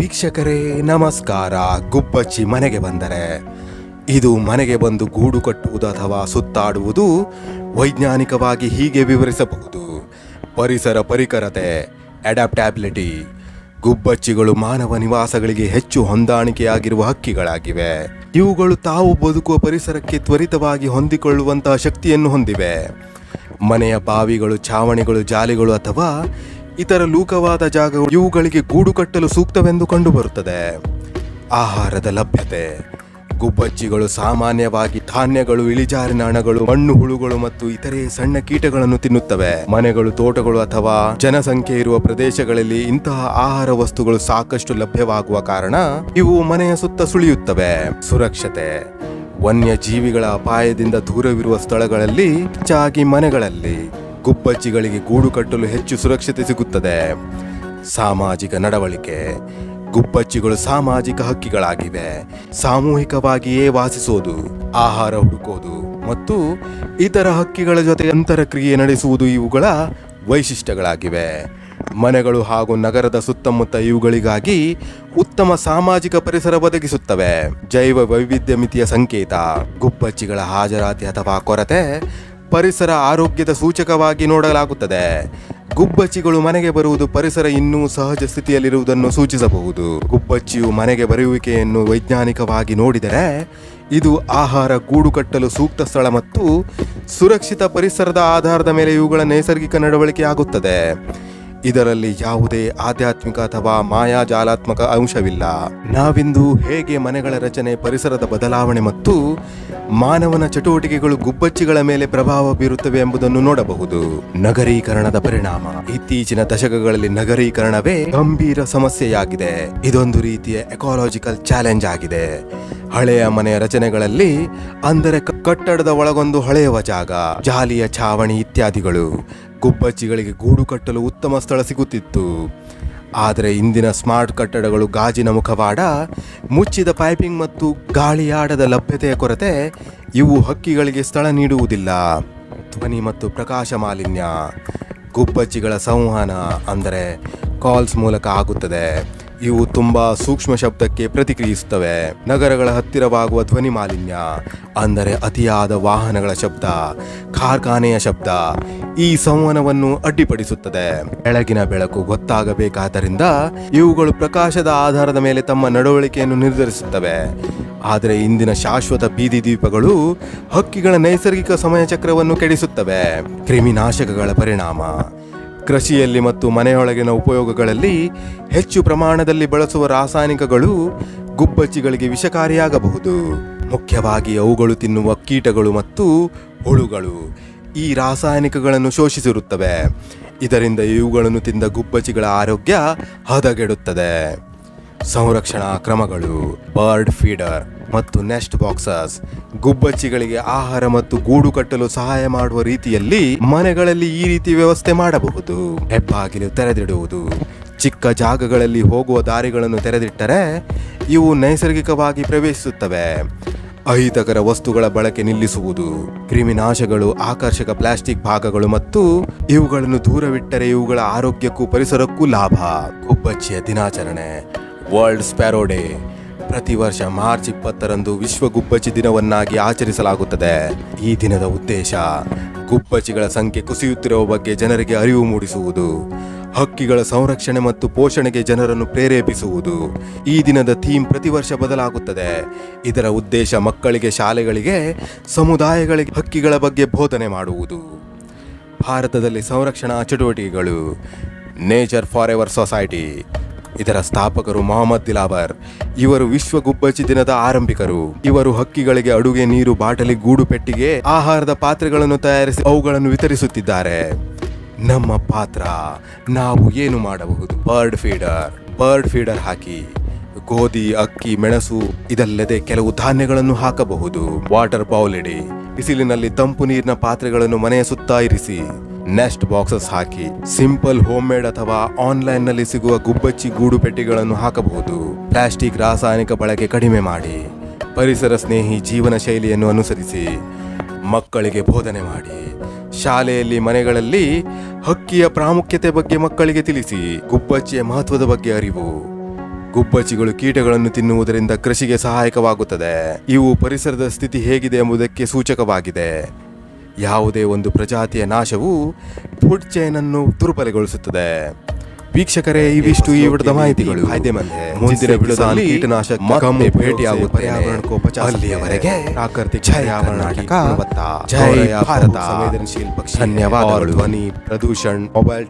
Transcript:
ವೀಕ್ಷಕರೇ, ನಮಸ್ಕಾರ. ಗುಬ್ಬಚ್ಚಿ ಮನೆಗೆ ಬಂದರೆ. ಇದು ಮನೆಗೆ ಬಂದು ಗೂಡು ಕಟ್ಟುವುದು ಅಥವಾ ಸುತ್ತಾಡುವುದು ವೈಜ್ಞಾನಿಕವಾಗಿ ಹೀಗೆ ವಿವರಿಸಬಹುದು. ಪರಿಸರ ಪರಿಕರತೆ, ಅಡಾಪ್ಟಾಬಿಲಿಟಿ. ಗುಬ್ಬಚ್ಚಿಗಳು ಮಾನವ ನಿವಾಸಗಳಿಗೆ ಹೆಚ್ಚು ಹೊಂದಾಣಿಕೆಯಾಗಿರುವ ಹಕ್ಕಿಗಳಾಗಿವೆ. ಇವುಗಳು ತಾವು ಬದುಕುವ ಪರಿಸರಕ್ಕೆ ತ್ವರಿತವಾಗಿ ಹೊಂದಿಕೊಳ್ಳುವಂತಹ ಶಕ್ತಿಯನ್ನು ಹೊಂದಿವೆ. ಮನೆಯ ಬಾವಿಗಳು, ಛಾವಣಿಗಳು, ಜಾಲಿಗಳು ಅಥವಾ ಇತರ ಲೂಕವಾದ ಜಾಗಗಳು ಇವುಗಳಿಗೆ ಗೂಡು ಕಟ್ಟಲು ಸೂಕ್ತವೆಂದು ಕಂಡುಬರುತ್ತದೆ. ಆಹಾರದ ಲಭ್ಯತೆ. ಗುಬ್ಬಚ್ಚಿಗಳು ಸಾಮಾನ್ಯವಾಗಿ ಧಾನ್ಯಗಳು, ಇಳಿಜಾರಿನ ಹಣಗಳು ಮಣ್ಣು, ಹುಳುಗಳು ಮತ್ತು ಇತರೆ ಸಣ್ಣ ಕೀಟಗಳನ್ನು ತಿನ್ನುತ್ತವೆ. ಮನೆಗಳು, ತೋಟಗಳು ಅಥವಾ ಜನಸಂಖ್ಯೆ ಇರುವ ಪ್ರದೇಶಗಳಲ್ಲಿ ಇಂತಹ ಆಹಾರ ವಸ್ತುಗಳು ಸಾಕಷ್ಟು ಲಭ್ಯವಾಗುವ ಕಾರಣ ಇವು ಮನೆಯ ಸುತ್ತ ಸುಳಿಯುತ್ತವೆ. ಸುರಕ್ಷತೆ. ವನ್ಯ ಜೀವಿಗಳ ಅಪಾಯದಿಂದ ದೂರವಿರುವ ಸ್ಥಳಗಳಲ್ಲಿ, ಹೆಚ್ಚಾಗಿ ಮನೆಗಳಲ್ಲಿ. ಗುಬ್ಬಚ್ಚಿಗಳಿಗೆ ಗೂಡು ಕಟ್ಟಲು ಹೆಚ್ಚು ಸುರಕ್ಷತೆ ಸಿಗುತ್ತದೆ. ಸಾಮಾಜಿಕ ನಡವಳಿಕೆ. ಗುಬ್ಬಚ್ಚಿಗಳು ಸಾಮಾಜಿಕ ಹಕ್ಕಿಗಳಾಗಿವೆ. ಸಾಮೂಹಿಕವಾಗಿಯೇ ವಾಸಿಸೋದು, ಆಹಾರ ಹುಡುಕೋದು ಮತ್ತು ಇತರ ಹಕ್ಕಿಗಳ ಜೊತೆ ಅಂತರಕ್ರಿಯೆ ನಡೆಸುವುದು ಇವುಗಳ ವೈಶಿಷ್ಟ್ಯಗಳಾಗಿವೆ. ಮನೆಗಳು ಹಾಗೂ ನಗರದ ಸುತ್ತಮುತ್ತ ಇವುಗಳಿಗಾಗಿ ಉತ್ತಮ ಸಾಮಾಜಿಕ ಪರಿಸರ ಒದಗಿಸುತ್ತವೆ. ಜೈವ ವೈವಿಧ್ಯ ಮಿತಿಯ ಸಂಕೇತ. ಗುಬ್ಬಚ್ಚಿಗಳ ಹಾಜರಾತಿ ಅಥವಾ ಕೊರತೆ ಪರಿಸರ ಆರೋಗ್ಯದ ಸೂಚಕವಾಗಿ ನೋಡಲಾಗುತ್ತದೆ. ಗುಬ್ಬಚ್ಚಿಗಳು ಮನೆಗೆ ಬರುವುದು ಪರಿಸರ ಇನ್ನೂ ಸಹಜ ಸ್ಥಿತಿಯಲ್ಲಿರುವುದನ್ನು ಸೂಚಿಸಬಹುದು. ಗುಬ್ಬಚ್ಚಿಯು ಮನೆಗೆ ಬರುವಿಕೆಯನ್ನು ವೈಜ್ಞಾನಿಕವಾಗಿ ನೋಡಿದರೆ, ಇದು ಆಹಾರ ಗೂಡು ಕಟ್ಟಲು ಸೂಕ್ತ ಸ್ಥಳ ಮತ್ತು ಸುರಕ್ಷಿತ ಪರಿಸರದ ಆಧಾರದ ಮೇಲೆ ಇವುಗಳ ನೈಸರ್ಗಿಕ ನಡವಳಿಕೆ ಆಗುತ್ತದೆ. ಇದರಲ್ಲಿ ಯಾವುದೇ ಆಧ್ಯಾತ್ಮಿಕ ಅಥವಾ ಮಾಯಾಜಾಲಾತ್ಮಕ ಅಂಶವಿಲ್ಲ. ನಾವಿಂದು ಹೇಗೆ ಮನೆಗಳ ರಚನೆ, ಪರಿಸರದ ಬದಲಾವಣೆ ಮತ್ತು ಮಾನವನ ಚಟುವಟಿಕೆಗಳು ಗುಬ್ಬಚ್ಚಿಗಳ ಮೇಲೆ ಪ್ರಭಾವ ಬೀರುತ್ತವೆ ಎಂಬುದನ್ನು ನೋಡಬಹುದು. ನಗರೀಕರಣದ ಪರಿಣಾಮ. ಇತ್ತೀಚಿನ ದಶಕಗಳಲ್ಲಿ ನಗರೀಕರಣವೇ ಗಂಭೀರ ಸಮಸ್ಯೆಯಾಗಿದೆ. ಇದೊಂದು ರೀತಿಯ ಎಕಾಲಜಿಕಲ್ ಚಾಲೆಂಜ್ ಆಗಿದೆ. ಹಳೆಯ ಮನೆಯ ರಚನೆಗಳಲ್ಲಿ ಅಂದರೆ ಕಟ್ಟಡದ ಒಳಗೊಂದು ಹಳೆಯವ ಜಾಗ, ಜಾಲಿಯ ಛಾವಣಿ ಇತ್ಯಾದಿಗಳು. ಗುಬ್ಬಚ್ಚಿಗಳಿಗೆ ಗೂಡು ಕಟ್ಟಲು ಉತ್ತಮ ಸ್ಥಳ ಸಿಗುತ್ತಿತ್ತು. ಆದರೆ ಇಂದಿನ ಸ್ಮಾರ್ಟ್ ಕಟ್ಟಡಗಳು ಗಾಜಿನ ಮುಖವಾಡ, ಮುಚ್ಚಿದ ಪೈಪಿಂಗ್ ಮತ್ತು ಗಾಳಿಯಾಡದ ಲಭ್ಯತೆಯ ಕೊರತೆ ಇವು ಹಕ್ಕಿಗಳಿಗೆ ಸ್ಥಳ ನೀಡುವುದಿಲ್ಲ. ಧ್ವನಿ ಮತ್ತು ಪ್ರಕಾಶ ಮಾಲಿನ್ಯ, ಗುಬ್ಬಚ್ಚಿಗಳ ಸಂವಹನ ಅಂದರೆ ಕಾಲ್ಸ್ ಮೂಲಕ ಆಗುತ್ತದೆ. ಇವು ತುಂಬಾ ಸೂಕ್ಷ್ಮ ಶಬ್ದಕ್ಕೆ ಪ್ರತಿಕ್ರಿಯಿಸುತ್ತವೆ. ನಗರಗಳ ಹತ್ತಿರವಾಗುವ ಧ್ವನಿ ಮಾಲಿನ್ಯ, ಅಂದರೆ ಅತಿಯಾದ ವಾಹನಗಳ ಶಬ್ದ, ಕಾರ್ಖಾನೆಯ ಶಬ್ದ, ಈ ಸಂವಹನವನ್ನು ಅಡ್ಡಿಪಡಿಸುತ್ತದೆ. ಬೆಳಗಿನ ಬೆಳಕು ಗೊತ್ತಾಗಬೇಕಾದ್ದರಿಂದ ಇವುಗಳು ಪ್ರಕಾಶದ ಆಧಾರದ ಮೇಲೆ ತಮ್ಮ ನಡವಳಿಕೆಯನ್ನು ನಿರ್ಧರಿಸುತ್ತವೆ. ಆದರೆ ಇಂದಿನ ಶಾಶ್ವತ ಬೀದಿ ದೀಪಗಳು ಹಕ್ಕಿಗಳ ನೈಸರ್ಗಿಕ ಸಮಯ ಚಕ್ರವನ್ನು ಕೆಡಿಸುತ್ತವೆ. ಕ್ರಿಮಿನಾಶಕಗಳ ಪರಿಣಾಮ. ಕೃಷಿಯಲ್ಲಿ ಮತ್ತು ಮನೆಯೊಳಗಿನ ಉಪಯೋಗಗಳಲ್ಲಿ ಹೆಚ್ಚು ಪ್ರಮಾಣದಲ್ಲಿ ಬಳಸುವ ರಾಸಾಯನಿಕಗಳು ಗುಬ್ಬಚ್ಚಿಗಳಿಗೆ ವಿಷಕಾರಿಯಾಗಬಹುದು. ಮುಖ್ಯವಾಗಿ ಅವುಗಳು ತಿನ್ನುವ ಕೀಟಗಳು ಮತ್ತು ಹುಳುಗಳು ಈ ರಾಸಾಯನಿಕಗಳನ್ನು ಶೋಷಿಸಿರುತ್ತವೆ. ಇದರಿಂದ ಇವುಗಳನ್ನು ತಿಂದ ಗುಬ್ಬಚ್ಚಿಗಳ ಆರೋಗ್ಯ ಹದಗೆಡುತ್ತದೆ. ಸಂರಕ್ಷಣಾ ಕ್ರಮಗಳು ಬರ್ಡ್ ಫೀಡರ್ ಮತ್ತು ನೆಸ್ಟ್ ಬಾಕ್ಸಸ್ ಗುಬ್ಬಚ್ಚಿಗಳಿಗೆ ಆಹಾರ ಮತ್ತು ಗೂಡು ಕಟ್ಟಲು ಸಹಾಯ ಮಾಡುವ ರೀತಿಯಲ್ಲಿ ಮನೆಗಳಲ್ಲಿ ಈ ರೀತಿ ವ್ಯವಸ್ಥೆ ಮಾಡಬಹುದು. ಹೆಬ್ಬಾಗಿಲು ತೆರೆದಿಡುವುದು. ಚಿಕ್ಕ ಜಾಗಗಳಲ್ಲಿ ಹೋಗುವ ದಾರಿಗಳನ್ನು ತೆರೆದಿಟ್ಟರೆ ಇವು ನೈಸರ್ಗಿಕವಾಗಿ ಪ್ರವೇಶಿಸುತ್ತವೆ. ಅಹಿತಕರ ವಸ್ತುಗಳ ಬಳಕೆ ನಿಲ್ಲಿಸುವುದು. ಕ್ರಿಮಿನಾಶಗಳು, ಆಕರ್ಷಕ ಪ್ಲಾಸ್ಟಿಕ್ ಭಾಗಗಳು ಮತ್ತು ಇವುಗಳನ್ನು ದೂರವಿಟ್ಟರೆ ಇವುಗಳ ಆರೋಗ್ಯಕ್ಕೂ, ಪರಿಸರಕ್ಕೂ ಲಾಭ. ಗುಬ್ಬಚ್ಚಿಯ ದಿನಾಚರಣೆ. World sparrow day. ಪ್ರತಿ ವರ್ಷ ಮಾರ್ಚ್ ಇಪ್ಪತ್ತರಂದು ವಿಶ್ವ ಗುಬ್ಬಚ್ಚಿ ದಿನವನ್ನಾಗಿ ಆಚರಿಸಲಾಗುತ್ತದೆ. ಈ ದಿನದ ಉದ್ದೇಶ, ಗುಬ್ಬಚ್ಚಿಗಳ ಸಂಖ್ಯೆ ಕುಸಿಯುತ್ತಿರುವ ಬಗ್ಗೆ ಜನರಿಗೆ ಅರಿವು ಮೂಡಿಸುವುದು. ಹಕ್ಕಿಗಳ ಸಂರಕ್ಷಣೆ ಮತ್ತು ಪೋಷಣೆಗೆ ಜನರನ್ನು ಪ್ರೇರೇಪಿಸುವುದು. ಈ ದಿನದ ಥೀಮ್ ಪ್ರತಿ ವರ್ಷ ಬದಲಾಗುತ್ತದೆ. ಇದರ ಉದ್ದೇಶ ಮಕ್ಕಳಿಗೆ ಶಾಲೆಗಳಿಗೆ, ಸಮುದಾಯಗಳಿಗೆ ಹಕ್ಕಿಗಳ ಬಗ್ಗೆ ಬೋಧನೆ ಮಾಡುವುದು. ಭಾರತದಲ್ಲಿ ಸಂರಕ್ಷಣಾ ಚಟುವಟಿಕೆಗಳು. Nature forever society. ಇದರ ಸ್ಥಾಪಕರು ಮೊಹಮ್ಮದ್ ದಿಲಾವರ್. ಇವರು ವಿಶ್ವ ಗುಬ್ಬಚ್ಚಿ ದಿನದ ಆರಂಭಿಕರು. ಇವರು ಹಕ್ಕಿಗಳಿಗೆ ಅಡುಗೆ, ನೀರು, ಬಾಟಲಿ, ಗೂಡು ಪೆಟ್ಟಿಗೆ, ಆಹಾರದ ಪಾತ್ರೆಗಳನ್ನು ತಯಾರಿಸಿ ಅವುಗಳನ್ನು ವಿತರಿಸುತ್ತಿದ್ದಾರೆ. ನಮ್ಮ ಪಾತ್ರ, ನಾವು ಏನು ಮಾಡಬಹುದು? ಬರ್ಡ್ ಫೀಡರ್ ಬರ್ಡ್ ಫೀಡರ್ ಹಾಕಿ, ಗೋಧಿ, ಅಕ್ಕಿ, ಮೆಣಸು, ಇದಲ್ಲದೆ ಕೆಲವು ಧಾನ್ಯಗಳನ್ನು ಹಾಕಬಹುದು. ವಾಟರ್ ಬೌಲ್ ಇಡಿ, ಬಿಸಿಲಿನಲ್ಲಿ ತಂಪು ನೀರಿನ ಪಾತ್ರೆಗಳನ್ನು ಮನೆಯ ಸುತ್ತ ಇರಿಸಿ. ನೆಸ್ಟ್ ಬಾಕ್ಸಸ್ ಹಾಕಿ. ಸಿಂಪಲ್ ಹೋಮ್ ಮೇಡ್ ಅಥವಾ ಆನ್ಲೈನ್ನಲ್ಲಿ ಸಿಗುವ ಗುಬ್ಬಚ್ಚಿ ಗೂಡು ಪೆಟ್ಟಿಗಳನ್ನು ಹಾಕಬಹುದು. ಪ್ಲಾಸ್ಟಿಕ್ ರಾಸಾಯನಿಕ ಬಳಕೆ ಕಡಿಮೆ ಮಾಡಿ. ಪರಿಸರ ಸ್ನೇಹಿ ಜೀವನ ಶೈಲಿಯನ್ನು ಅನುಸರಿಸಿ. ಮಕ್ಕಳಿಗೆ ಬೋಧನೆ ಮಾಡಿ. ಶಾಲೆಯಲ್ಲಿ ಮನೆಗಳಲ್ಲಿ ಹಕ್ಕಿಯ ಪ್ರಾಮುಖ್ಯತೆ ಬಗ್ಗೆ ಮಕ್ಕಳಿಗೆ ತಿಳಿಸಿ. ಗುಬ್ಬಚ್ಚಿಯ ಮಹತ್ವದ ಬಗ್ಗೆ ಅರಿವು. ಗುಬ್ಬಚ್ಚಿಗಳು ಕೀಟಗಳನ್ನು ತಿನ್ನುವುದರಿಂದ ಕೃಷಿಗೆ ಸಹಾಯಕವಾಗುತ್ತದೆ. ಇವು ಪರಿಸರದ ಸ್ಥಿತಿ ಹೇಗಿದೆ ಎಂಬುದಕ್ಕೆ ಸೂಚಕವಾಗಿದೆ. ಯಾವುದೇ ಒಂದು ಪ್ರಜಾತಿಯ ನಾಶವು ಫುಡ್ ಚೈನ್ ಅನ್ನು ದುರ್ಬಲಗೊಳಿಸುತ್ತದೆ. ವೀಕ್ಷಕರೇ ಇವಿಷ್ಟು ಈ ವಿಡದ ಮಾಹಿತಿಗಳು. ಮುಂದಿನ ವಿಡದಲ್ಲಿ ಕೀಟನಾಶಕ ಮತ್ತೆ ಭೇಟಿಯಾಗುತ್ತೇನೆ. ಅಲ್ಲಿಯವರೆಗೆ ಪ್ರಾಕೃತಿಕ ಪರ್ಯಾವರಣ ನಾಟಕ ಜೈ ಭಾರತ. ಸಂವೇದನಶೀಲ ಪಕ್ಷಿ. ಧನ್ಯವಾದಗಳು. ಧ್ವನಿ ಪ್ರದೂಷಣ್ ಮೊಬೈಲ್